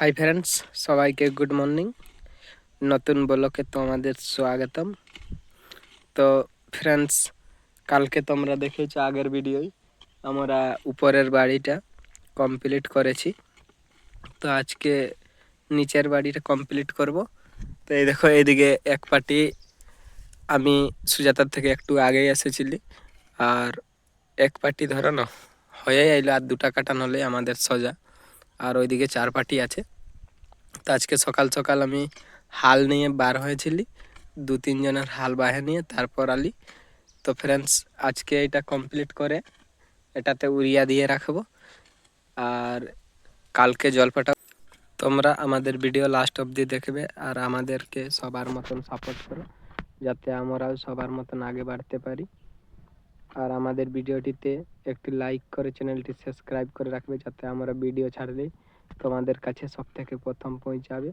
High friends সবাইকে good morning নতুন ব্লকে তোমাদের স্বাগতম। তো ফ্রেন্ডস কালকে তোমরা দেখেছ আগের ভিডিওই আমরা উপরের বাড়িটা কমপ্লিট করেছি। তো, আজকে নিচের বাড়িটা কমপ্লিট করব। তো, এই দেখো, এইদিকে এক পাটি আমি সুজাতার থেকে একটু আগেই এসেছিলি। আর এক পাটি ধরো না হয়ে আইলো আর দুটা কাটান হলে আমাদের সোজা। আর ওইদিকে চার পাটি আছে। তো আজকে সকাল সকাল আমি হাল নিয়ে বার হয়েছিলি, দু তিনজনের হাল বাহে নিয়ে, তারপর আলি। তো ফ্রেন্ডস আজকে এটা কমপ্লিট করে এটাতে উড়িয়া দিয়ে রাখব। আর কালকে জল তোমরা আমাদের ভিডিও লাস্ট অবধি দেখবে আর আমাদেরকে সবার মতন সাপোর্ট করো, যাতে আমরাও সবার মতন আগে বাড়তে পারি। আর আমাদের ভিডিওটিতে একটি লাইক করে চ্যানেলটি সাবস্ক্রাইব করে রাখবে যাতে আমরা ভিডিও ছাড়লেই তোমাদের কাছে সব থেকে প্রথম পৌঁছাবে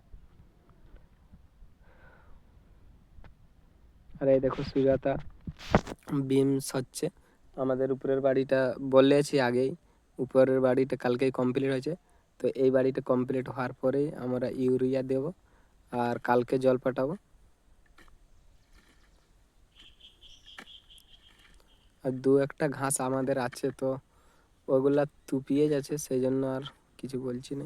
আর এই দেখো সুজাতা বিম হচ্ছে আমাদের উপরের বাড়িটা বলেছি আগেই, উপরের বাড়িটা কালকেই কমপ্লিট হয়েছে। তো এই বাড়িটা কমপ্লিট হওয়ার পরেই আমরা ইউরিয়া দেব আর কালকে জল পাঠাবো আর দু একটা ঘাস আমাদের আছে তো ওগুলা তুপিয়ে যাচ্ছে সেই জন্য আর কিছু বলছি না।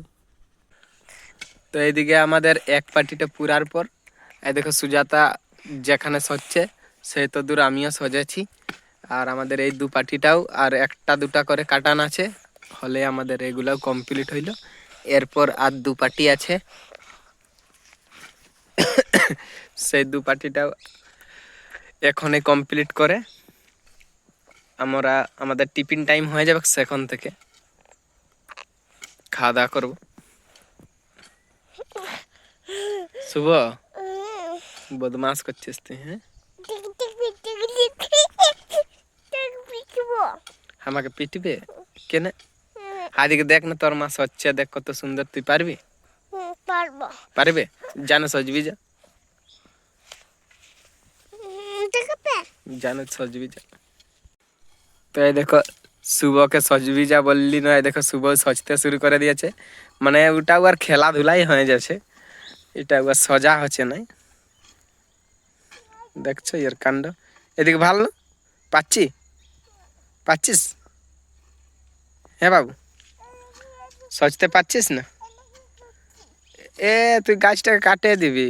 তো এইদিকে আমাদের এক পার্টিটা পুরার পর, এই দেখো সুজাতা যেখানে সচ্ছে সেই তো দূর আমিও সজেছি। আর আমাদের এই দু পার্টিটাও, আর একটা দুটা করে কাটান আছে, হলে আমাদের এগুলাও কমপ্লিট হইল। এরপর আর দু পার্টি আছে। সেই দু পার্টিটাও এখনই কমপ্লিট করে। আমরা আমাদের টিফিন টাইম হয়ে যাবে সেখন থেকে। খাওয়া দাওয়া করব। শুভ? বদমাস করছিস তুই হ্যাঁ? আমাকে পিটবে? কেন? আদিকে দেখ না তোর মা সচ্ছে দেখ কত সুন্দর তুই পারবি? পারব? পারবে জানো সজবি যা? জানো সজবি যা? তো এই দেখো, শুভকে সজবি যা বললি না এই দেখো শুভ সজতে শুরু করে দিয়েছে। মানে ওটাও আর খেলাধুলাই হয়ে যাচ্ছে। এটা আর সজা হচ্ছে নাই। দেখছ এর কাণ্ড? এদিকে ভালো পাচ্ছি? পাচ্ছিস? হ্যাঁ বাবু। সজতে পাচ্ছিস না? এ, তুই গাছটাকে কাটিয়ে দিবি।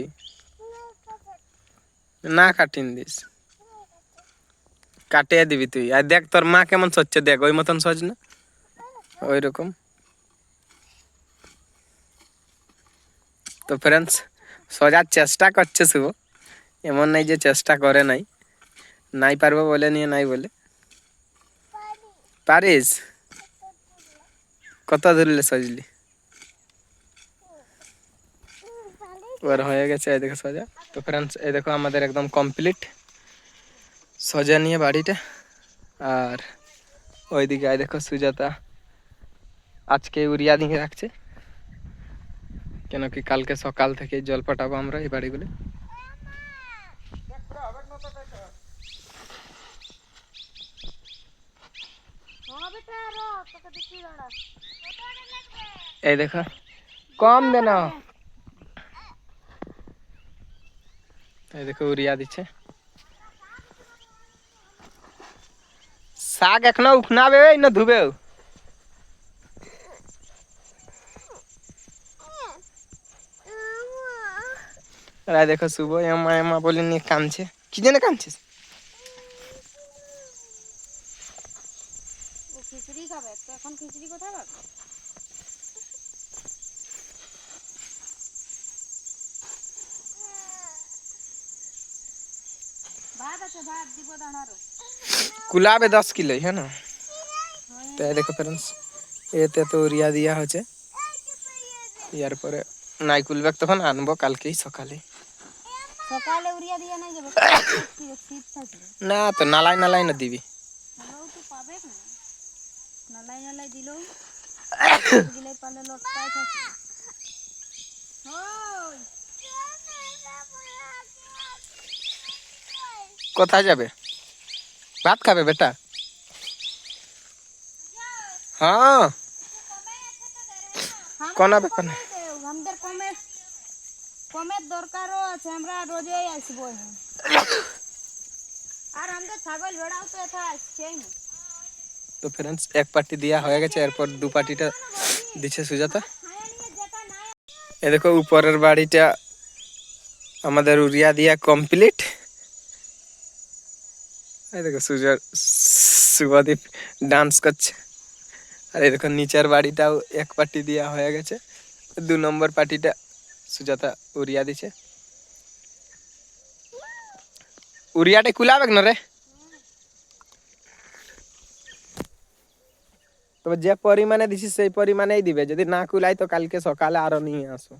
না কাটিন দিস। কাটিয়ে দিবি তুই। আর দেখ, তোর মা কেমন সচ্ছে দেখ, ওই মতন সজ না? ওই রকম তো ফ্রেন্ডস সজার চেষ্টা করছে শুভ। এমন নাই যে চেষ্টা করে নাই। নাই পারব বলে নিয়ে নাই বলে। পারিস? কত ধরলে সজলি? ওর হয়ে গেছে, এই দেখো সজা। তো ফ্রেন্ডস এই দেখো আমাদের একদম কমপ্লিট সজা নিয়ে বাড়িটা আর ওইদিকে এই দেখো সুজাতা। আজকে উড়িয়া দিয়ে রাখছে। কেন কি কালকে সকাল থেকে জল পাঠাবো আমরা এই বাড়িগুলো। এই দেখো, কম দেন এই দেখো উড়িয়া দিচ্ছে। শাক এখনও উঠনাবে না ধুবে? আর দেখো শুভ, এমা এমা বলে নিয়ে কাঁদছে। কি জন্য কাঁদছিস? খিচুড়ি খাবে তো এখন ভাত আছে, ভাত, দিব দাঁড়ারো কুলাবে দশ কিলো হ্যাঁ না তো এই দেখো ফ্রেন্ডস এতে তো উড়িয়া দিয়া হচ্ছে ইয়ার পরে নাই কুলবে তখন আনব কালকেই সকালে সকালে উড়িয়া দিয়ে নাই যাবে শীত থাকবে না তো নালাই নালাই না দিবি দিলেও তো পাবে না নালাই নালাই দিলেও দিলে পালে লটকায় থাকবে কোথায় যাবে ভাত খাবে বেটা? হ্যাঁ। কোনা ব্যাপার না। আমাদের কমে কমের দরকারও আছে আমরা রোজই আসব আর আমাদের ছাগল ভেড়াও তো এটা আসছেই তো ফ্রেন্ডস এক পার্টি দেওয়া হয়ে গেছে এরপর দু পার্টিটা দিচ্ছে সুজাতা। এ দেখো উপরের বাড়িটা আমাদের উড়িয়া দিয়া কমপ্লিট এই দেখো সুজা শুভদীপ ডান্স করছে। আর এই দেখো নিচের বাড়িটাও এক পার্টি দেওয়া হয়ে গেছে। দু নম্বর পার্টিটা সুজাতা উড়িয়া দিছে। উড়িয়াটা কুলাবে না রে? তবে যে পরিমাণে দিছি সেই পরিমাণেই দিবে। যদি না কুলাই তো কালকে সকালে আরও নিয়ে আসো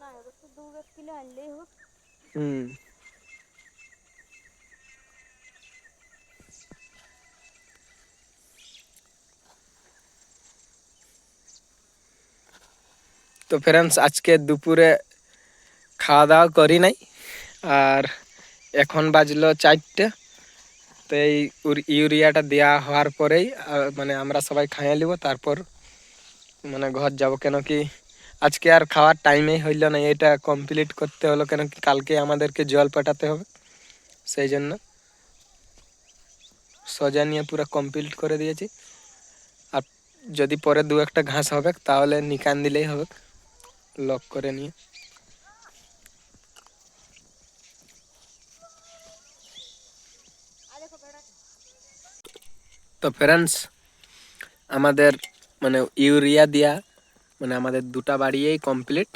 না ওটা তো কিলো হোক হুম তো ফ্রেন্ডস আজকে দুপুরে খাওয়া দাওয়া করি নাই, আর এখন বাজলো চারটে। তো এই ইউরিয়াটা দেওয়া হওয়ার পরেই মানে আমরা সবাই খাইয়ে নিব, তারপর মানে ঘর যাব। কেন কি আজকে আর খাওয়ার টাইমেই হইল না, এটা কমপ্লিট করতে হলো কেন কালকে আমাদেরকে জল পাঠাতে হবে? সেই জন্য সজা নিয়ে পুরো কমপ্লিট করে দিয়েছি। আর যদি পরে দু একটা ঘাস হবে, তাহলে নিকান দিলেই হবে। লক করে নিয়ে। তো ফ্রেন্ডস আমাদের মানে ইউরিয়া দিয়া মানে আমাদের দুটা বাড়িয়েই কমপ্লিট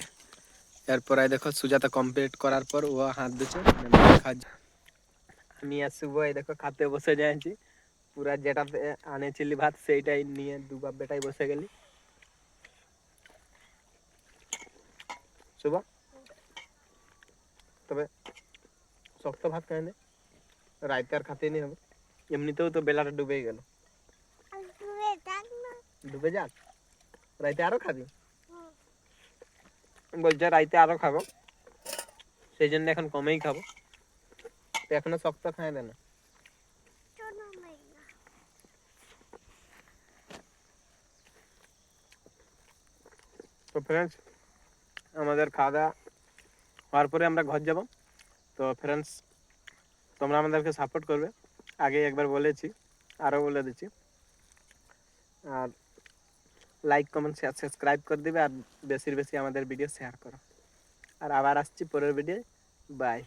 এরপর দেখো সুজাতা কমপ্লিট করার পর ও হাত দিচ্ছে। আমি আর শুভ এই দেখো খাতে বসে যাইছি পুরা যেটাতে আনেছিলি ভাত সেইটাই নিয়ে দু বাপ বেটাই বসে গেলি। শুভ। তবে শক্ত ভাত খাই নে রাইতে আর খাতে নিয়ে হবে। এমনিতেও তো বেলাটা ডুবেই গেল। ডুবে যাক? রাইতে আরও খাবি? বলছে রাইতে আরও খাব। সেই জন্য এখন কমেই খাব। এখনও শক্ত খাই না না? তো ফ্রেন্ডস আমাদের খাওয়া দাওয়া হওয়ার পরে আমরা ঘর যাব। তো ফ্রেন্ডস তোমরা আমাদেরকে সাপোর্ট করবে। আগে একবার বলেছি আরও বলে দিচ্ছি। আর লাইক কমেন্ট শেয়ার সাবস্ক্রাইব করে দেবে আর বেশির বেশি আমাদের ভিডিও শেয়ার করো। আর আবার আসছি পরের ভিডিও বাই